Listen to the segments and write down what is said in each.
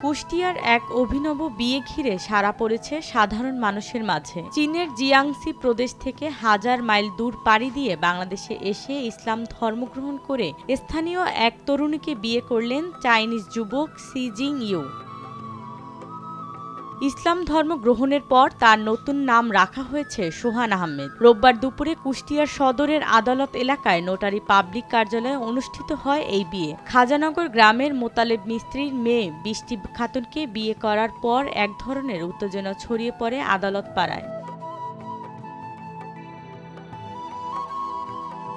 কুষ্টিয়ার এক অভিনব বিয়ে ঘিরে সারা পড়েছে সাধারণ মানুষের মাঝে। চীনের জিয়াংসি প্রদেশ থেকে হাজার মাইল দূর পাড়ি দিয়ে বাংলাদেশে এসে ইসলাম ধর্মগ্রহণ করে স্থানীয় এক তরুণীকে বিয়ে করলেন চাইনিজ যুবক সি জিং ইউ ইসলাম ধর্ম গ্রহণের পর তার নতুন নাম রাখা হয়েছে সোহান আহমেদ। রোববার দুপুরে কুষ্টিয়ার সদরের আদালত এলাকায় নোটারি পাবলিক কার্যালয়ে অনুষ্ঠিত হয় এই বিয়ে। খাজানগর গ্রামের মোতালেব মিস্ত্রির মেয়ে বৃষ্টি খাতুনকে বিয়ে করার পর এক ধরনের উত্তেজনা ছড়িয়ে পড়ে আদালত পাড়ায়।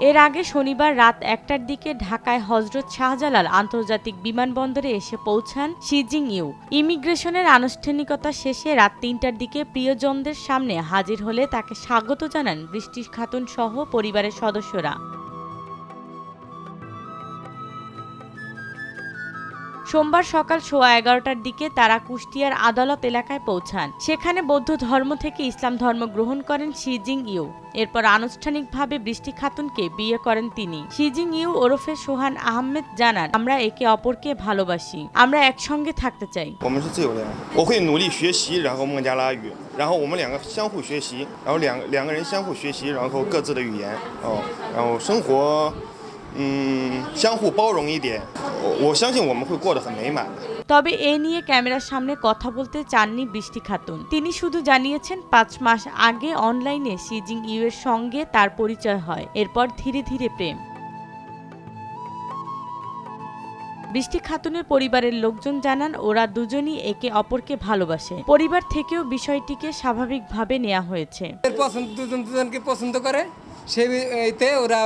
এর আগে শনিবার রাত একটার দিকে ঢাকায় হজরত শাহজালাল আন্তর্জাতিক বিমানবন্দরে এসে পৌঁছান শিজিং ইউ ইমিগ্রেশনের আনুষ্ঠানিকতা শেষে রাত তিনটার দিকে প্রিয়জনদের সামনে হাজির হলে তাকে স্বাগত জানান বৃষ্টি খাতুন সহ পরিবারের সদস্যরা। সোমবার সকাল সোয়া এগারোটার দিকে তারা কুষ্টিয়ার আদালত এলাকায় পৌঁছান। সেখানে বৌদ্ধ ধর্ম থেকে ইসলাম ধর্ম গ্রহণ করেন শিজিং ইউ এরপর আনুষ্ঠানিকভাবে বৃষ্টি খাতুনকে বিয়ে করেন তিনি। শিজিং ইউ ওরফে সোহান আহমেদ জানান, আমরা একে অপরকে ভালোবাসি। আমরা একসঙ্গে থাকতে চাই। 我 们是自由恋爱，我会努力学习，然后孟加拉语，然后我们两个相互学习，然后两两个人相互学习，然后各自的语言，哦，然后生活，嗯，相互包容一点，我我相信我们会过得很美满的。 তবে এ নিয়ে ক্যামেরার সামনে কথা বলতে চাননি বৃষ্টি খাতুন তিনি শুধু জানিয়েছেন পাঁচ মাস আগে অনলাইনে সিজিং ইউ এর সঙ্গে তার পরিচয় হয় এরপর ধীরে ধীরে প্রেম বৃষ্টি খাতুনের পরিবারের লোকজন জানান ওরা দুজনই একে অপরকে ভালোবাসে। পরিবার থেকেও বিষয়টিকে স্বাভাবিকভাবে নেওয়া হয়েছে। পছন্দ দুজন দুজনকে পছন্দ করে। সেই এতে ওরা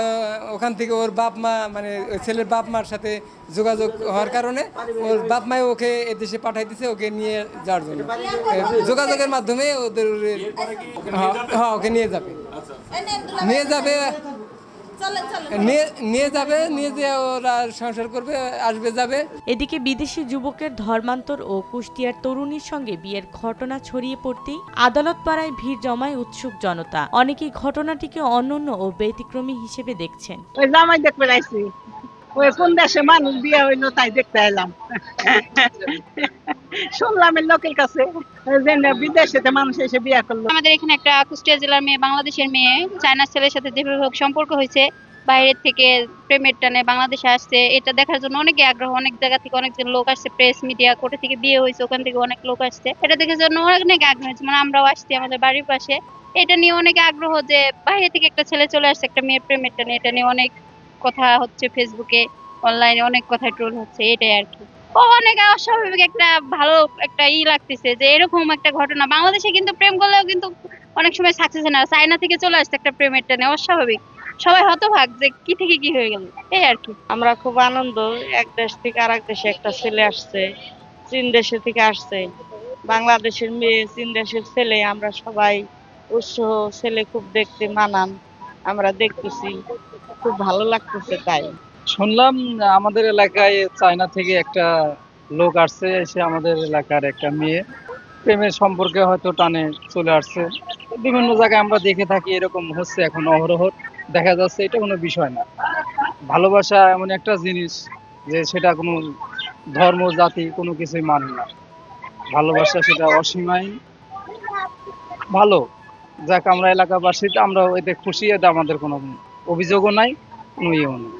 ওখান থেকে ওর বাপ মা মানে ছেলের বাপ মার সাথে যোগাযোগ হওয়ার কারণে ওর বাপ মাই ওকে এদেশে পাঠাই দিছে ওকে নিয়ে যাওয়ার জন্য। যোগাযোগের মাধ্যমে ওদের হ্যাঁ, হ্যাঁ ওকে নিয়ে যাবে। নিয়ে যাবে নিয়ে নিয়ে যাবে নিয়ে যে ওরা সংসার করবে আসবে যাবে। এদিকে বিদেশি যুবকের ধর্মান্তর ও কুষ্টিয়ার তরুণীর সঙ্গে বিয়ের ঘটনা ছড়িয়ে পড়তেই আদালত পাড়ায় ভিড় জমায় উৎসুক জনতা। অনেকেই ঘটনাটিকে অনন্য ও ব্যতিক্রমী হিসেবে দেখছেন। জামাই দেখতে আইছি ওই দেশে মানুষ বিয়ে তাই দেখতে এলাম শুনলাম লোকের কাছে মানুষ এসে বিয়ে করল আমাদের এখানে একটা কুষ্টিয়া জেলার মেয়ে, বাংলাদেশের মেয়ে ছেলের সাথে যেভাবে সম্পর্ক হয়েছে, বাইরের থেকে প্রেমের টানে বাংলাদেশে আসছে, এটা দেখার জন্য অনেকে আগ্রহ, অনেক জায়গা থেকে অনেকজন লোক আসছে প্রেস মিডিয়া কোর্টে থেকে বিয়ে হয়েছে, ওখান থেকে অনেক লোক আসছে। এটা দেখার জন্য অনেক আগ্রহ হয়েছে মানে আমরাও আসছি আমাদের বাড়ির পাশে। এটা নিয়ে অনেক আগ্রহ যে বাইরে থেকে একটা ছেলে চলে আসছে, একটা মেয়ের প্রেমের টানে, এটা নিয়ে অনেক কথা হচ্ছে ফেসবুকে অনলাইনে অনেক কথা ট্রোল হচ্ছে, এটাই আর কি। অনেক অস্বাভাবিক একটা ভালো একটা ই লাগতেছে যে এরকম একটা ঘটনা। বাংলাদেশে কিন্তু প্রেম করলেও কিন্তু অনেক সময় সাকসেস না। চায়না থেকে চলে আসছে একটা প্রেমের টানে, অস্বাভাবিক। সবাই হতভাগ যে কি থেকে কি হয়ে গেল, এই আর কি। আমরা খুব আনন্দ, এক দেশ থেকে আরেক দেশে একটা ছেলে আসছে, চীন দেশে থেকে আসছে। বাংলাদেশের মেয়ে, চীন দেশের ছেলে, আমরা সবাই উৎসাহ, ছেলে খুব দেখতে মানান, আমরা দেখতেছি। খুব ভালো লাগতেছে তাই। শুনলাম, আমাদের এলাকায় চায়না থেকে একটা লোক আসছে, এসে আমাদের এলাকার একটা মেয়ে। প্রেমের সম্পর্কে হয়তো টানে চলে আসছে। বিভিন্ন জায়গায় আমরা দেখে থাকি এরকম হচ্ছে এখন অহরহ। দেখা যাচ্ছে এটা কোনো বিষয় না। ভালোবাসা এমন একটা জিনিস যে সেটা কোনো ধর্ম, জাতি কোনো কিছুই মানে না। ভালোবাসা সেটা অসীমাই ভালো। যাক, আমরা এলাকাবাসী আমরা এতে খুশি, এটা আমাদের কোনো অভিযোগও নাই কোনো ইয়েও নেই।